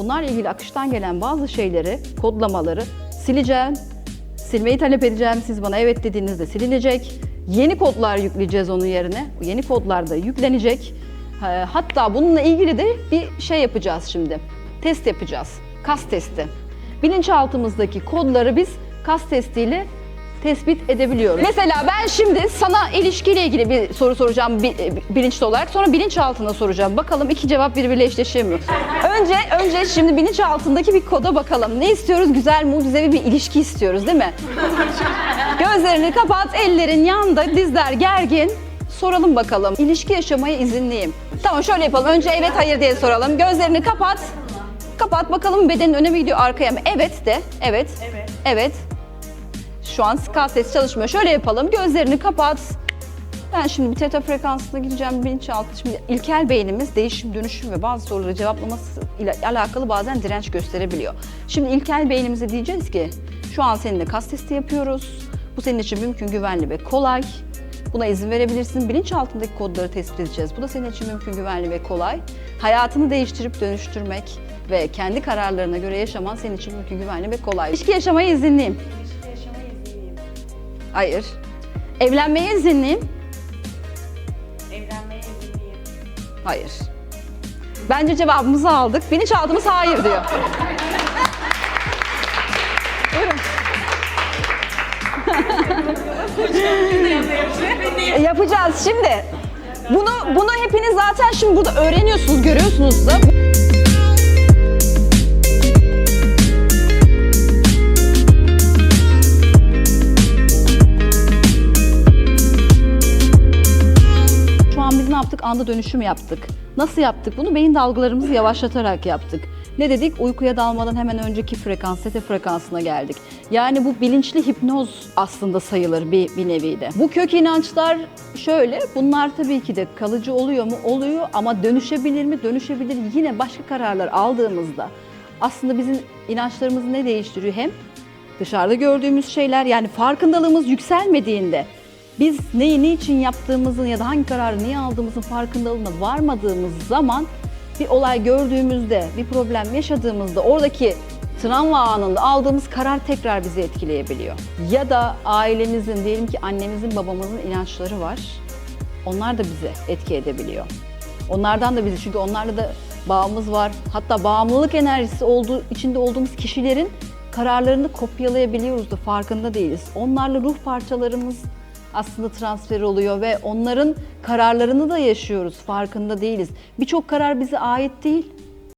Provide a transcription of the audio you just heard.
bunlarla ilgili akıştan gelen bazı şeyleri, kodlamaları sileceğim. Silmeyi talep edeceğim. Siz bana evet dediğinizde silinecek. Yeni kodlar yükleyeceğiz onun yerine. Yeni kodlar da yüklenecek. Hatta bununla ilgili de bir şey yapacağız şimdi. Test yapacağız. Kas testi. Bilinçaltımızdaki kodları biz kas testiyle tespit edebiliyoruz. Mesela ben şimdi sana ilişkiyle ilgili bir soru soracağım e, bilinçli olarak. Sonra bilinçaltına soracağım. Bakalım iki cevap birbiriyle eşleşiyor mu? Önce önce şimdi bilinçaltındaki bir koda bakalım. Ne istiyoruz? Güzel, mucizevi bir ilişki istiyoruz değil mi? Gözlerini kapat, ellerin yanda, dizler gergin. Soralım bakalım. İlişki yaşamaya izinliyim. Tamam şöyle yapalım. Önce evet hayır diye soralım. Gözlerini kapat. Kapat bakalım bedenin öne mi gidiyor arkaya mı? Evet de. Evet. Evet. Evet. Şu an ska sesi çalışmıyor. Şöyle yapalım. Gözlerini kapat. Ben şimdi bir teta frekansına gideceğim bilinçaltı. Şimdi ilkel beynimiz değişim, dönüşüm ve bazı soruları cevaplaması ile alakalı bazen direnç gösterebiliyor. Şimdi ilkel beynimize diyeceğiz ki şu an seninle kas testi yapıyoruz. Bu senin için mümkün, güvenli ve kolay. Buna izin verebilirsin. Bilinçaltındaki kodları tespit edeceğiz. Bu da senin için mümkün, güvenli ve kolay. Hayatını değiştirip dönüştürmek ve kendi kararlarına göre yaşaman senin için mümkün, güvenli ve kolay. İlişki yaşamaya izinliyim. Hayır. Evlenmeye izinliyim. Evlenmeye izinliyim. Hayır. Bence cevabımızı aldık. Bilinçaltımız hayır diyor. Buyurun. Yapacağız şimdi. Bunu bunu hepiniz zaten şimdi burada öğreniyorsunuz, görüyorsunuz da. Yaptık? Anda dönüşüm yaptık. Nasıl yaptık bunu? Beyin dalgalarımızı yavaşlatarak yaptık. Ne dedik? Uykuya dalmadan hemen önceki frekans, teta frekansına geldik. Yani bu bilinçli hipnoz aslında sayılır bir, bir nevi de. Bu kök inançlar şöyle, bunlar tabii ki de kalıcı oluyor mu? Oluyor ama dönüşebilir mi? Dönüşebilir. Yine başka kararlar aldığımızda aslında bizim inançlarımızı ne değiştiriyor? Hem dışarıda gördüğümüz şeyler yani farkındalığımız yükselmediğinde biz neyi niçin yaptığımızın ya da hangi kararı niye aldığımızın farkındalığına varmadığımız zaman bir olay gördüğümüzde, bir problem yaşadığımızda oradaki travma anında aldığımız karar tekrar bizi etkileyebiliyor. Ya da ailemizin, diyelim ki annemizin, babamızın inançları var. Onlar da bizi etki edebiliyor. Onlardan da bizi çünkü onlarla da bağımız var. Hatta bağımlılık enerjisi olduğu içinde olduğumuz kişilerin kararlarını kopyalayabiliyoruz da farkında değiliz. Onlarla ruh parçalarımız aslında transfer oluyor ve onların kararlarını da yaşıyoruz farkında değiliz. Birçok karar bize ait değil